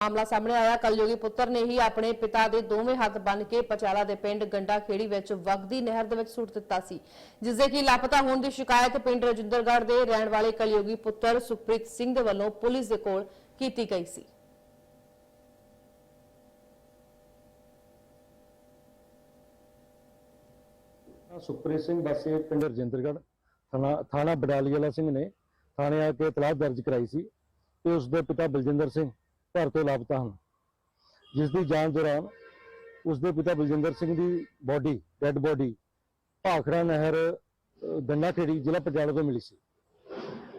ਮਾਮਲਾ ਸਾਹਮਣੇ ਆਇਆ। ਕਲਯੋਗੀ ਪੁੱਤਰ ਨੇ ਹੀ ਆਪਣੇ ਪਿਤਾ ਦੇ ਦੋਵੇਂ ਹੱਥ ਬੰਨ ਕੇ ਪਚਾਲਾ ਦੇ ਪਿੰਡ ਗੰਡਾ ਖੇੜੀ ਵਿੱਚ ਵਗਦੀ ਨਹਿਰ ਦੇ ਵਿੱਚ ਸੁੱਟ ਦਿੱਤਾ ਸੀ ਜਿਸ ਦੇ ਕਿ ਲਾਪਤਾ ਹੋਣ ਦੀ ਸ਼ਿਕਾਇਤ ਪਿੰਡ ਰਜਿੰਦਰਗੜ੍ਹ ਦੇ ਰਹਿਣ ਵਾਲੇ ਕਲਯੋਗੀ ਪੁੱਤਰ ਸੁਖਪ੍ਰੀਤ ਸਿੰਘ ਦੇ ਵੱਲੋਂ ਪੁਲਿਸ ਦੇ ਕੋਲ ਕੀਤੀ ਗਈ ਸੀ। ਸੁਖਪ੍ਰੀਤ ਸਿੰਘ ਵਾਸੀ, ਪਿੰਡ ਰਜਿੰਦਰਗੜ੍ਹ, ਥਾਣਾ ਥਾਣਾ ਬਡਾਲੀ ਸਿੰਘ ਨੇ ਥਾਣੇ ਆ ਕੇ ਇਤਲਾਹ ਦਰਜ ਕਰਾਈ ਸੀ ਕਿ ਉਸ ਦੇ ਪਿਤਾ ਬਲਜਿੰਦਰ ਸਿੰਘ ਘਰ ਤੋਂ ਲਾਪਤਾ ਹਨ। ਜਿਸ ਦੀ ਜਾਂਚ ਦੌਰਾਨ ਉਸ ਦੇ ਪਿਤਾ ਬਲਜਿੰਦਰ ਸਿੰਘ ਦੀ ਬੋਡੀ ਡੈੱਡ ਬੋਡੀ ਭਾਖੜਾ ਨਹਿਰ ਅਹ, ਗੰਨਾ ਖੇੜੀ ਜ਼ਿਲ੍ਹਾ ਪਟਿਆਲਾ ਤੋਂ ਮਿਲੀ ਸੀ।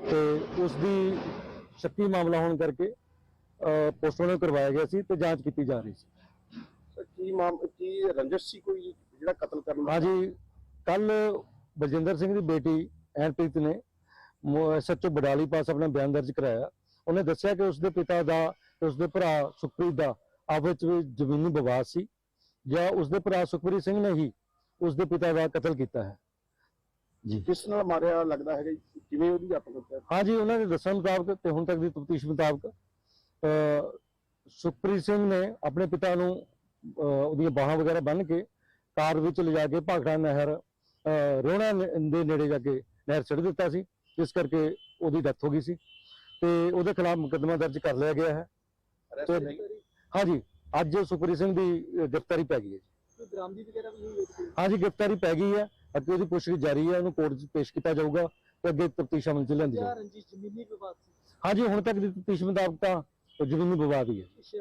ਤੇ ਉਸ ਦੀ ਸ਼ੱਕੀ ਮਾਮਲਾ ਹੋਣ ਕਰਕੇ ਪੋਸਟਮਾਰਟਮ ਕਰਵਾਇਆ ਗਿਆ ਸੀ ਤੇ ਜਾਂਚ ਕੀਤੀ ਜਾ ਰਹੀ ਸੀ। ਕੀ ਮਾਮ ਕੀ ਰੰਜਿਸ਼ ਸੀ ਕੋਈ ਜਿਹੜਾ ਕਤਲ ਕਰਨ ਦਾ ਹਾਂਜੀ ਕੱਲ ਬਲਜਿੰਦਰ ਸਿੰਘ ਦੀ ਬੇਟੀ ਐਨਪ੍ਰੀਤ ਨੇ ਸੱਚੋ ਬਡਾਲੀ ਪਾਸ ਆਪਣਾ ਬਿਆਨ ਦਰਜ ਕਰਾਇਆ। ਉਹਨੇ ਦੱਸਿਆ ਕਿ ਉਸਦੇ ਪਿਤਾ ਦਾ ਤੇ ਉਸਦੇ ਭਰਾ ਸੁਖਪ੍ਰੀਤ ਦਾ ਆਪਸ ਵਿੱਚ ਜ਼ਮੀਨੀ ਵਿਵਾਦ ਸੀ ਜਾਂ ਉਸਦੇ ਭਰਾ ਸੁਖਪ੍ਰੀਤ ਸਿੰਘ ਨੇ ਹੀ ਉਸਦੇ ਪਿਤਾ ਦਾ ਕਤਲ ਕੀਤਾ ਹੈ। ਜੀ। ਕਿਸ ਨਾਲ ਮਾਰਿਆ ਲੱਗਦਾ ਹੈਗਾ ਜੀ? ਕਿਵੇਂ ਉਹਦੀ ਆਪਾਂ ਕਰਦੇ ਹਾਂਜੀ ਉਹਨਾਂ ਦੇ ਦੱਸਣ ਮੁਤਾਬਕ ਤੇ ਹੁਣ ਤੱਕ ਦੀ ਤਫਤੀਸ਼ ਮੁਤਾਬਕ ਅਹ, ਸੁਖਪ੍ਰੀਤ ਸਿੰਘ ਨੇ ਆਪਣੇ ਪਿਤਾ ਨੂੰ ਅਹ, ਉਹਦੀਆਂ ਬਾਹਾਂ ਵਗੈਰਾ ਬੰਨ੍ਹ ਕੇ ਕਾਰ ਵਿੱਚ ਲਿਜਾ ਕੇ ਭਾਖੜਾ ਨਹਿਰ ਅਹ, ਰੋਣਾ ਨ- ਦੇ ਨੇੜੇ ਜਾ ਕੇ ਨਹਿਰ ਛੱਡ ਦਿੱਤਾ ਸੀ ਜਿਸ ਕਰਕੇ ਉਹਦੀ ਡੈਥ ਹੋ ਗਈ ਸੀ ਤੇ ਉਹਦੇ ਖਿਲਾਫ ਮੁਕੱਦਮਾ ਦਰਜ ਕਰ ਲਿਆ ਗਿਆ ਹੈ। ਤੇ- ਹਾਂਜੀ ਅੱਜ ਸੁਖਪ੍ਰੀਤ ਸਿੰਘ ਦੀ ਗ੍ਰਿਫਤਾਰੀ ਪੈ ਗਈ ਹੈ ਜੀ। ਕੋਈ ਬਰਾਮਦੀ ਵਗੈਰਾ ਵੀ ਹੋਈ ਹੈ ਹਾਂਜੀ ਗ੍ਰਿਫਤਾਰੀ ਪੈ ਗਈ ਹੈ। ਅੱਗੇ ਉਹਦੀ ਪੁੱਛਗਿੱਛ ਜਾਰੀ ਹੈ ਉਹਨੂੰ ਕੋਰਟ 'ਚ ਪੇਸ਼ ਕੀਤਾ ਜਾਊਗਾ ਤੇ ਅੱਗੇ ਤਫਤੀਸ਼ ਅਮਲ 'ਚ ਲਿਆਂਦੀ ਜਾਊਗੀ। ਹਾਂਜੀ ਹੁਣ ਤੱਕ ਦੀ ਤਫਤੀਸ਼ ਮੁਤਾਬਕ ਤਾਂ ਜ਼ਮੀਨੀ ਵਿਵਾਦ ਹੀ ਹੈ।